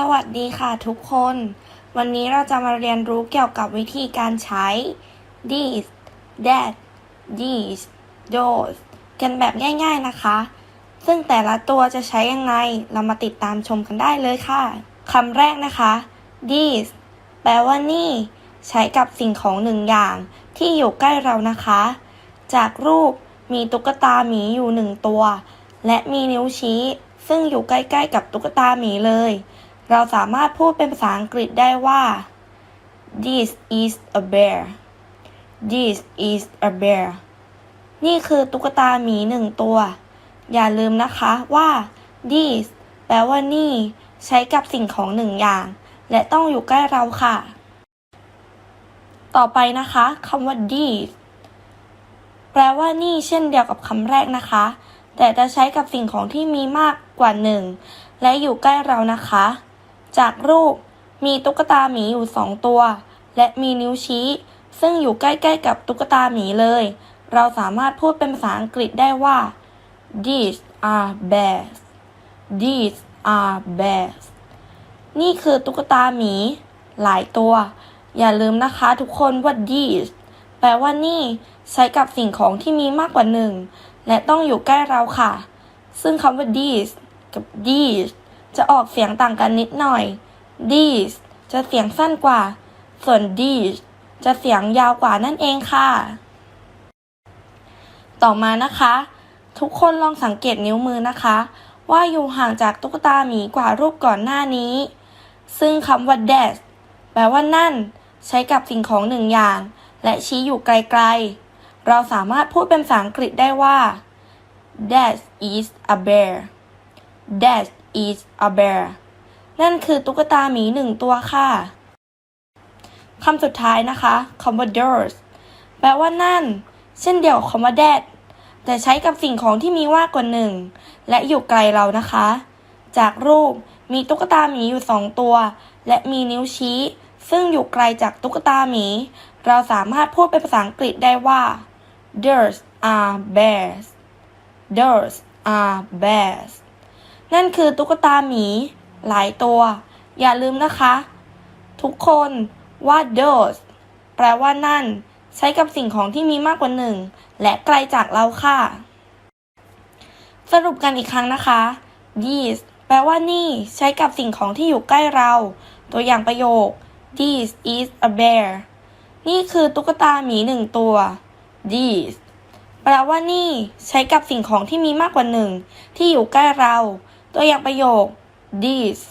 สวัสดีค่ะทุกคน วันนี้เราจะมาเรียนรู้เกี่ยวกับวิธีการใช้ this that these those กันแบบง่ายๆนะคะ ซึ่งแต่ละตัวจะใช้ยังไง เรามาติดตามชมกันได้เลยค่ะ คำแรกนะคะ this แปลว่านี่ ใช้กับสิ่งของหนึ่งอย่าง ที่อยู่ใกล้เรานะคะ จากรูปมีตุ๊กตาหมีอยู่หนึ่งตัว และมีนิ้วชี้ ซึ่งอยู่ใกล้ๆกับตุ๊กตาหมีเลย เราสามารถพูดเป็นภาษาอังกฤษได้ว่า this is a bear this is a bear นี่คือตุ๊กตาหมีหนึ่งตัว อย่าลืมนะคะว่า this แปลว่านี่ ใช้กับสิ่งของหนึ่งอย่าง และต้องอยู่ใกล้เราค่ะ ต่อไปนะคะคำว่า this แปลว่านี่เช่นเดียวกับคำแรกนะคะ แต่จะใช้กับสิ่งของที่มีมากกว่าหนึ่งและอยู่ใกล้เรานะคะ จากรูปมีตุ๊กตาหมีอยู่สองตัว และมีนิ้วชี้ ซึ่งอยู่ใกล้ๆกับตุ๊กตาหมีเลย เราสามารถพูดเป็นภาษาอังกฤษได้ว่า these are bears these are bears นี่คือตุ๊กตาหมี หลายตัว อย่าลืมนะคะทุกคนว่า these แปลว่านี่ใช้กับสิ่งของที่มีมากกว่าหนึ่ง และต้องอยู่ใกล้เราค่ะ ซึ่งคำว่า these กับ these จะออกเสียงต่างกันนิดหน่อย these จะเสียงสั้นกว่า ส่วน these จะเสียงยาวกว่านั่นเองค่ะ ต่อมานะคะ ทุกคนลองสังเกตนิ้วมือนะคะ ว่าอยู่ห่างจากตุ๊กตาหมีกว่ารูปก่อนหน้านี้ ซึ่งคำว่า that แปลว่านั่น ใช้กับสิ่งของหนึ่งอย่าง และชี้อยู่ไกลๆ เราสามารถพูดเป็นภาษาอังกฤษได้ว่า that is a bear that is a bear นั่นคือตุ๊กตาหมีหนึ่งตัวค่ะคำสุดท้ายนะคะคำว่า those แปลว่านั่น เช่นเดียวกับคำว่า that แต่ใช้กับสิ่งของที่มีมากกว่าหนึ่ง และอยู่ไกลเรานะคะ จากรูปมีตุ๊กตาหมีอยู่สองตัว และมีนิ้วชี้ ซึ่งอยู่ไกลจากตุ๊กตาหมี เราสามารถพูดเป็นภาษาอังกฤษได้ว่า those are bears those are bears นั่นคือตุ๊กตาหมี หลายตัว อย่าลืมนะคะ ทุกคนว่า those แปลว่านั่น ใช้กับสิ่งของที่มีมากกว่าหนึ่ง และไกลจากเราค่ะ สรุปกันอีกครั้งนะคะ these แปลว่านี่ ใช้กับสิ่งของที่อยู่ใกล้เรา ตัวอย่างประโยค this is a bear นี่คือตุ๊กตาหมีหนึ่งตัว these แปลว่านี่ ใช้กับสิ่งของที่มีมากกว่าหนึ่ง ที่อยู่ใกล้เรา ตัวอย่างประโยค these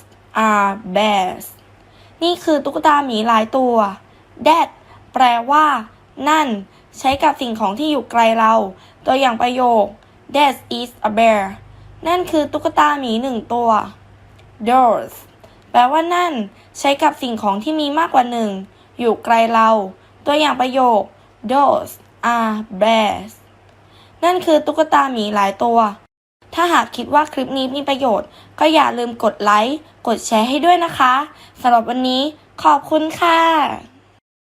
are bears นี่คือตุ๊กตาหมีหลายตัว that แปลว่า นั่น ใช้กับสิ่งของที่อยู่ไกลเรา ตัวอย่างประโยค that is a bear นั่นคือตุ๊กตาหมีหนึ่งตัว those แปลว่านั่น ใช้กับสิ่งของที่มีมากกว่าหนึ่ง อยู่ไกลเรา ตัวอย่างประโยค those are bears นั่นคือตุ๊กตาหมีหลายตัว ถ้าหากคิดว่าคลิปนี้มีประโยชน์ ก็อย่าลืมกดไลค์ กดแชร์ให้ด้วยนะคะสำหรับวันนี้ขอบคุณค่ะ